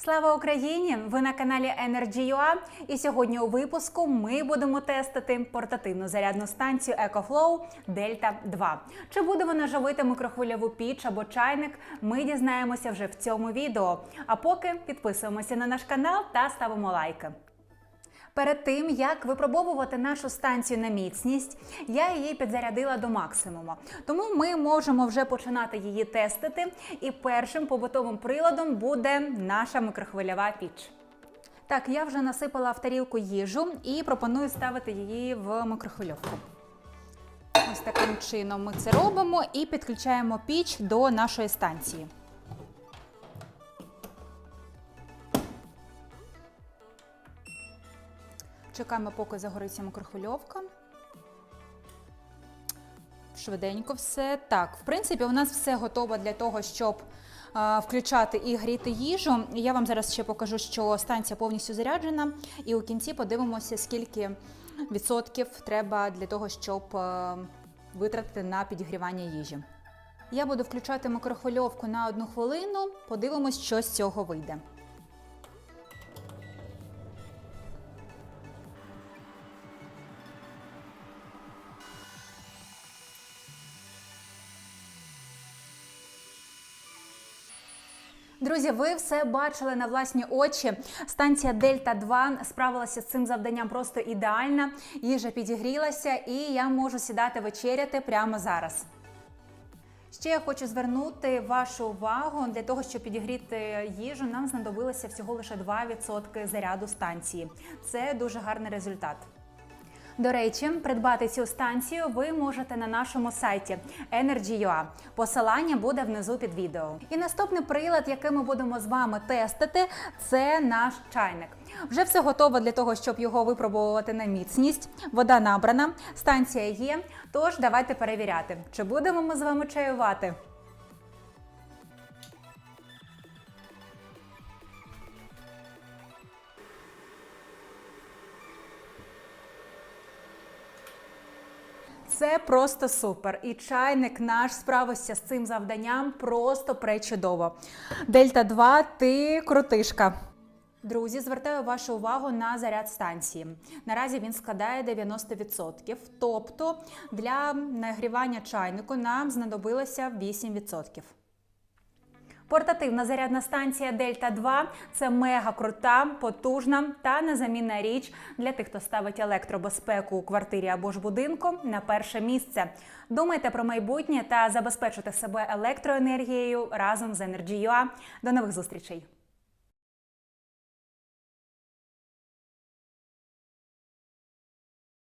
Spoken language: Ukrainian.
Слава Україні! Ви на каналі Energy.ua і сьогодні у випуску ми будемо тестити портативну зарядну станцію EcoFlow Delta 2. Чи буде вона живити микрохвильову піч або чайник? Ми дізнаємося вже в цьому відео. А поки підписуємося на наш канал та ставимо лайки. Перед тим як випробовувати нашу станцію на міцність, я її підзарядила до максимуму. Тому ми можемо вже починати її тестити. І першим побутовим приладом буде наша микрохвильова піч. Так, я вже насипала в тарілку їжу і пропоную ставити її в микрохвильовку. Ось таким чином ми це робимо і підключаємо піч до нашої станції. Чекаємо, поки загориться микрохвильовка. Швиденько все. Так, в принципі, у нас все готово для того, щоб а, включати і гріти їжу. Я вам зараз ще покажу, що станція повністю заряджена, і у кінці подивимося, скільки відсотків треба для того, щоб а, витратити на підігрівання їжі. Я буду включати микрохвильовку на одну хвилину. Подивимось, що з цього вийде. Друзі, ви все бачили на власні очі. Станція Дельта 2 справилася з цим завданням просто ідеально. Їжа підігрілася, і я можу сідати вечеряти прямо зараз. Ще я хочу звернути вашу увагу для того, щоб підігріти їжу, нам знадобилося всього лише 2% заряду станції. Це дуже гарний результат. До речі, придбати цю станцію ви можете на нашому сайті Energy.ua. Посилання буде внизу під відео. І наступний прилад, який ми будемо з вами тестити, це наш чайник. Вже все готово для того, щоб його випробувати на міцність. Вода набрана, станція є. Тож давайте перевіряти, чи будемо ми з вами чаювати. Це просто супер. І чайник наш справився з цим завданням просто пречудово. Дельта 2, ти крутишка. Друзі, звертаю вашу увагу на заряд станції. Наразі він складає 90%. Тобто для нагрівання чайнику нам знадобилося 8%. Портативна зарядна станція Дельта 2 це мега крута, потужна та незамінна річ для тих, хто ставить електробезпеку у квартирі або ж будинку на перше місце. Думайте про майбутнє та забезпечуйте себе електроенергією разом з Energy.ua. До нових зустрічей!